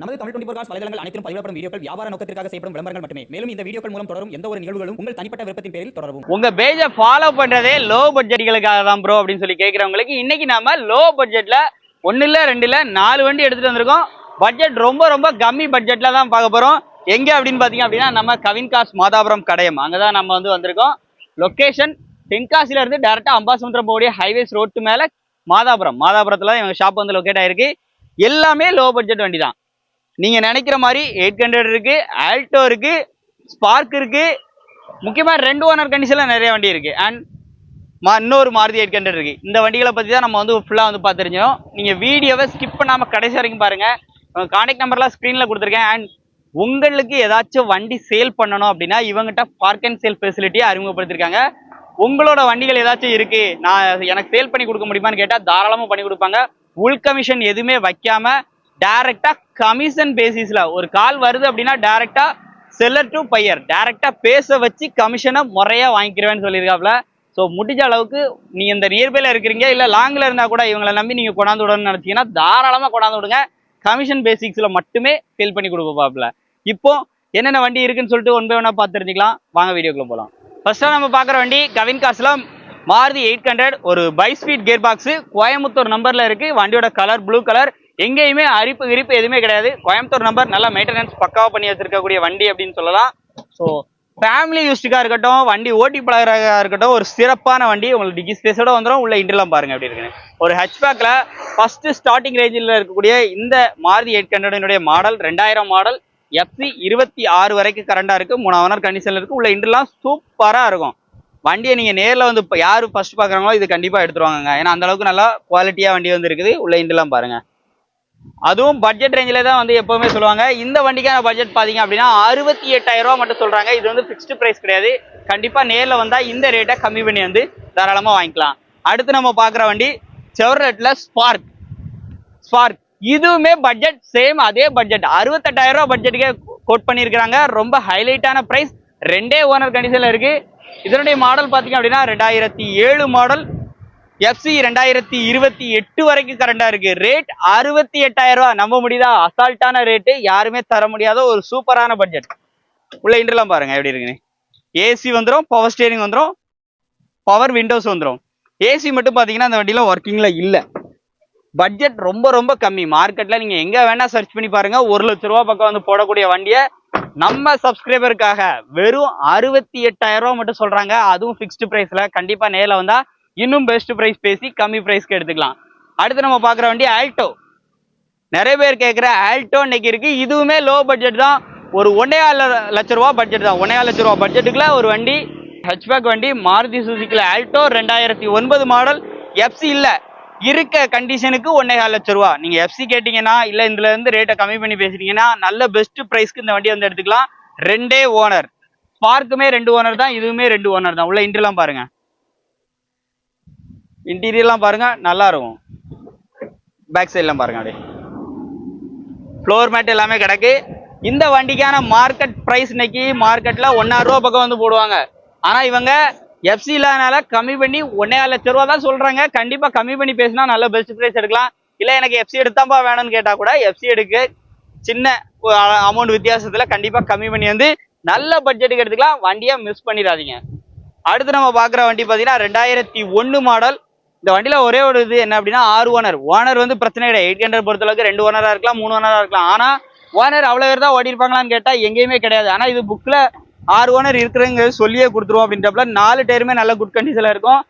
நமது Tamil twenty four cos வலைதளங்கள் அனைத்தும் பதிவிடப்படும் வீடியோக்கள் வியாபார நோக்கத்திற்காக செய்யப்படும் விளம்பரங்கள் மட்டுமே. மேலும் இந்த வீடியோக்கள் மூலம் தொடரும் எந்த ஒரு நிகழ்வுகளும் உங்கள் தனிப்பட்ட விருப்பத்தின் பேரில் தொடரும் உங்க பேஜை ஃபாலோ பண்றதே லோ பட்ஜெட்டுகளுக்காக தான் ப்ரோ அப்படின்னு சொல்லி கேட்கிறவங்களுக்கு இன்னைக்கு நாம லோ பட்ஜெட்ல ஒன்னு இல்ல ரெண்டு இல்ல நாலு வண்டி எடுத்துட்டு வந்திருக்கோம். பட்ஜெட் ரொம்ப ரொம்ப கம்மி பட்ஜெட்ல தான் பார்க்க போறோம். எங்க அப்படின்னு பாத்தீங்க அப்படின்னா நம்ம கவின் காஸ் மாதாபுரம் கடையம். அங்கதான் நம்ம வந்து வந்திருக்கோம். லொக்கேஷன் தென்காசில இருந்து டேரக்டா அம்பாசமுத்திரம் போகக்கூடிய ஹைவேஸ் ரோட்டு மேல மாதாபுரம். மாதாபுரத்துல தான் இவங்க ஷாப் வந்து லொக்கேட் ஆயிருக்கு. எல்லாமே லோ பட்ஜெட் வண்டி தான். நீங்கள் நினைக்கிற மாதிரி எயிட் ஹண்ட்ரட் இருக்குது ஆல்டோ இருக்குது ஸ்பார்க் இருக்குது முக்கியமாக ரெண்டு ஓனர் கண்டிஷனில் நிறைய வண்டி இருக்குது அண்ட் மா இன்னொரு மாருதி எயிட் ஹண்ட்ரட் இருக்குது இந்த வண்டிகளை பற்றி தான் நம்ம வந்து ஃபுல்லாக வந்து பார்த்துருந்தோம். நீங்கள் வீடியோவை ஸ்கிப் பண்ணாமல் கடைசி வரைக்கும் பாருங்கள் கான்டாக்ட் நம்பர்லாம் ஸ்க்ரீனில் கொடுத்துருக்கேன். அண்ட் உங்களுக்கு ஏதாச்சும் வண்டி சேல் பண்ணணும் அப்படின்னா இவங்ககிட்ட பார்க் அண்ட் சேல் ஃபெசிலிட்டியை அறிமுகப்படுத்திருக்காங்க. உங்களோட வண்டிகள் ஏதாச்சும் இருக்குது நான் எனக்கு சேல் பண்ணி கொடுக்க முடியுமான்னு கேட்டால் தாராளமாக பண்ணி கொடுப்பாங்க. உள் கமிஷன் எதுவுமே வைக்காமல் டைரெக்டாக கமிஷன் பேசிஸ்ல ஒரு கால் வருது அப்படின்னா டைரக்டா செல்லர் டு பையர் டைரக்டா பேச வச்சு கமிஷனை முறையா வாங்கிக்கிறேன்னு சொல்லியிருக்காப்ல. ஸோ முடிஞ்ச அளவுக்கு நீ இந்த நியர்பைல இருக்கிறீங்க இல்லை லாங்கில் இருந்தால் கூட இவங்களை நம்பி நீங்கள் கொண்டாந்து விடணும்னு நினைச்சீங்கன்னா தாராளமாக கொண்டாந்து விடுங்க. கமிஷன் பேசிக்ஸ்ல மட்டுமே ஃபில் பண்ணி கொடுப்பாப்ல. இப்போ என்னென்ன வண்டி இருக்குன்னு சொல்லிட்டு ஒன் பை ஒன்னா பார்த்து தெரிஞ்சுக்கலாம். வாங்க வீடியோக்குள்ள போகலாம் ஃபர்ஸ்ட்டாக நம்ம பார்க்குற வண்டி கவின் காசில் மாருதி எயிட் ஹண்ட்ரட். ஒரு five speed gear box Coimbatore நம்பர்ல இருக்கு. வண்டியோட கலர் ப்ளூ கலர் எங்கேயுமே அரிப்பு கிரிப்பு எதுவுமே கிடையாது. கோயம்புத்தூர் நம்பர் நல்லா மெயின்டெனன்ஸ் பக்காவாக பண்ணி வச்சிருக்கக்கூடிய வண்டி அப்படின்னு சொல்லலாம். ஸோ ஃபேமிலி யூஸ்டுக்காக இருக்கட்டும் வண்டி ஓட்டி பழகிறதா இருக்கட்டும் ஒரு சிறப்பான வண்டி உங்களுக்கு டிகி ஸ்பேஸோட வந்துடும் உள்ள இன்டர்லாம் பாருங்க அப்படி இருக்குன்னு. ஒரு ஹெச்பேக்ல ஃபர்ஸ்ட் ஸ்டார்டிங் ரேஞ்சில் இருக்கக்கூடிய இந்த மாருதி எயிட் ஹண்ட்ரடினுடைய மாடல் ரெண்டாயிரம் மாடல் எஃப்சி இருபத்தி ஆறு வரைக்கும் கரண்டாக இருக்குது மூணு ஓனர் கண்டிஷனில் இருக்குது உள்ள இன்டர்லாம் சூப்பராக இருக்கும். வண்டியை நீங்கள் நேரில் வந்து இப்போ யார் ஃபர்ஸ்ட் பார்க்குறாங்களோ இது கண்டிப்பாக எடுத்துருவாங்க ஏன்னா அந்த அளவுக்கு நல்லா குவாலிட்டியாக வண்டி வந்து இருக்குது. உள்ள இன்டர்லாம் பாருங்கள் அதுவும் பட்ஜெட் ரேஞ்சில் தான் வந்து எப்போவுமே சொல்லுவாங்க. இந்த வண்டிக்கான பட்ஜெட் பார்த்தீங்க அப்படின்னா அறுபத்தி எட்டாயிரரூவா மட்டும் சொல்கிறாங்க இது வந்து ஃபிக்ஸ்டு ப்ரைஸ் கிடையாது. கண்டிப்பாக நேரில் வந்தால் இந்த ரேட்டை கம்மி பண்ணி வந்து தாராளமாக வாங்கிக்கலாம். அடுத்து நம்ம பார்க்குற வண்டி செவர்லெட்ல ஸ்பார்க் ஸ்பார்க் இதுவுமே பட்ஜெட் சேம் அதே பட்ஜெட் அறுபத்தெட்டாயிரம் பட்ஜெட்டுக்கே கோட் பண்ணியிருக்கிறாங்க. ரொம்ப ஹைலைட்டான ப்ரைஸ் ரெண்டே ஓனர் கண்டிஷனில் இருக்கு. இதனுடைய மாடல் பார்த்தீங்க அப்படின்னா ரெண்டாயிரத்தி ஏழு மாடல் எஃப்சி ரெண்டாயிரத்தி இருபத்தி எட்டு வரைக்கும் கரண்டா இருக்கு. ரேட் அறுபத்தி எட்டாயிரம் ரூபாய். நம்ப முடியுதா? அசால்ட்டான ரேட்டு யாருமே தர முடியாத ஒரு சூப்பரான பட்ஜெட் உள்ள இன்டர்லாம் பாருங்க எப்படி இருக்குன்னு. ஏசி வந்துடும் பவர் ஸ்டேரிங் வந்துடும் பவர் விண்டோஸ் வந்துடும் ஏசி மட்டும் பார்த்தீங்கன்னா அந்த வண்டியில் ஒர்க்கிங்கில் இல்லை. பட்ஜெட் ரொம்ப ரொம்ப கம்மி. மார்க்கெட்டில் நீங்கள் எங்கே வேணால் சர்ச் பண்ணி பாருங்கள் ஒரு லட்ச ரூபா பக்கம் வந்து போடக்கூடிய வண்டியை நம்ம சப்ஸ்கிரைபருக்காக வெறும் அறுபத்தி எட்டாயிரம் ரூபா மட்டும் சொல்கிறாங்க அதுவும் ஃபிக்ஸ்டு ப்ரைஸில் கண்டிப்பாக நேரில் வந்தால் இன்னும் பெஸ்ட் ப்ரைஸ் பேசி கம்மி ப்ரைஸ்க்கு எடுத்துக்கலாம். அடுத்து நம்ம பார்க்குற வண்டி ஆல்டோ நிறைய பேர் கேட்குற ஆல்டோ இன்னைக்கு இருக்குது இதுவுமே லோ பட்ஜெட் தான். ஒரு ஒன்னே லட்ச ரூபா பட்ஜெட் தான். ஒன்னே லட்ச ரூபா பட்ஜெட்டுக்குள்ள ஒரு வண்டி ஹெச்பேக் வண்டி மாருதி சுசுக்கில ஆல்டோ ரெண்டாயிரத்தி ஒன்பது மாடல் எஃப்சி இல்லை. இருக்க கண்டிஷனுக்கு ஒன்னே லட்ச ரூபா. நீங்கள் எஃப்சி கேட்டிங்கன்னா இல்லை இதுலேருந்து ரேட்டை கம்மி பண்ணி பேசுறீங்கன்னா நல்ல பெஸ்ட் ப்ரைஸ்க்கு இந்த வண்டி வந்து எடுத்துக்கலாம். ரெண்டே ஓனர் ஸ்பார்க்குமே ரெண்டு ஓனர் தான். இதுவுமே ரெண்டு ஓனர் தான். உள்ள இன்டர்லாம் பாருங்கள் இன்டீரியர்லாம் பாருங்க நல்லாயிருக்கும் பேக் சைட்லாம் பாருங்கள் அப்படியே. ஃப்ளோர் மேட் எல்லாமே கிடக்கு. இந்த வண்டிக்கான மார்க்கெட் ப்ரைஸ் இன்னைக்கு மார்க்கெட்டில் ஒன்னாயிரம் ரூபா பக்கம் வந்து போடுவாங்க. ஆனால் இவங்க எஃப்சி இல்லாதனால கம்மி பண்ணி ஒன்னே லட்ச ரூபா தான் சொல்கிறாங்க கண்டிப்பாக கம்மி பண்ணி பேசினா நல்ல பெஸ்ட் ப்ரைஸ் எடுக்கலாம். இல்லை எனக்கு எஃப்சி எடுத்தாப்பா வேணும்னு கேட்டால் கூட எஃப்சி எடுக்கு சின்ன அமௌண்ட் வித்தியாசத்தில் கண்டிப்பாக கம்மி பண்ணி வந்து நல்ல பட்ஜெட்டுக்கு எடுத்துக்கலாம். வண்டியை மிஸ் பண்ணிடாதீங்க. அடுத்து நம்ம பார்க்குற வண்டி பார்த்தீங்கன்னா ரெண்டாயிரத்தி ஒன்று மாடல் இந்த வண்டியில் ஒரே ஒரு இது என்ன அப்படின்னா ஆறு ஓனர். ஓனர் வந்து பிரச்சனை கிடையாது. எயிட் ஹண்ட்ரட் பொறுத்தளவுக்கு ரெண்டு ஓனராக இருக்கலாம் மூணு ஓனராக இருக்கலாம். ஆனால் ஓனர் அவ்வளோ பேர் தான் ஓடி இருப்பாங்களான்னு கேட்டால் எங்கேயுமே கிடையாது. ஆனால் இது புக்கில் ஆறு ஓனர் இருக்கிறவங்க சொல்லியே கொடுத்துருவோம் அப்படின்றப்பல நாலு டயருமே நல்ல குட் கண்டிஷனில் இருக்கும்.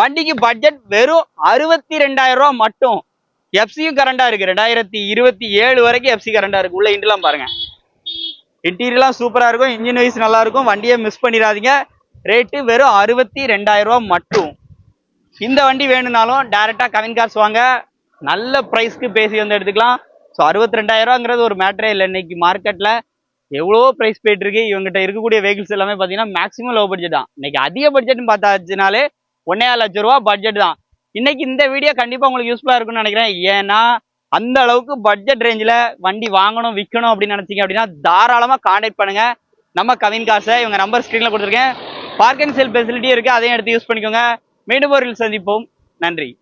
வண்டிக்கு பட்ஜெட் வெறும் அறுபத்தி ரெண்டாயிரம் ரூபா மட்டும். எஃப்சியும் கரண்டாக இருக்குது ரெண்டாயிரத்தி இருபத்தி ஏழு வரைக்கும் எஃப்சி கரண்டாக இருக்கு. உள்ள இண்டெலாம் பாருங்கள் இன்டீரியர்லாம் சூப்பராக இருக்கும். இன்ஜின் வைஸ் நல்லாயிருக்கும் வண்டியை மிஸ் பண்ணிடாதீங்க. ரேட்டு வெறும் அறுபத்தி ரெண்டாயிரம் மட்டும். இந்த வண்டி வேணும்னாலும் டேரெக்டாக கவின் கார்ஸ் வாங்க. நல்ல ப்ரைஸ்க்கு பேசி வந்து எடுத்துக்கலாம். ஸோ அறுபத்தி ரெண்டாயிரம் ரூபாங்கிறது ஒரு மேட்டரே இல்லை. இன்னைக்கு மார்க்கெட்டில் எவ்வளோ ப்ரைஸ் போயிட்டு இருக்கு. இவங்ககிட்ட இருக்கக்கூடிய வெஹிக்கிள்ஸ் எல்லாமே பார்த்தீங்கன்னா மேக்ஸிமம் லோ பட்ஜெட் தான். இன்னைக்கு அதிக பட்ஜெட்னு பார்த்தாச்சுனாலே ஒன்னே லட்ச ரூபா பட்ஜெட் தான். இன்னைக்கு இந்த வீடியோ கண்டிப்பாக உங்களுக்கு யூஸ்ஃபுல்லாக இருக்கும்னு நினைக்கிறேன். ஏன்னா அந்த அளவுக்கு பட்ஜெட் ரேஞ்சில் வண்டி வாங்கணும் விற்கணும் அப்படின்னு நினச்சிங்க அப்படின்னா தாராளமாக கான்டாக்ட் பண்ணுங்க. நம்ம கவின் காசை இவங்க நம்பர் ஸ்க்ரீனில் கொடுத்துருக்கேன். பார்க் அண்ட் செல் ஃபெசிலிட்டியும் இருக்குது அதையும் எடுத்து யூஸ் பண்ணிக்கோங்க. மீண்டும் ஒரு சந்திப்போம். நன்றி.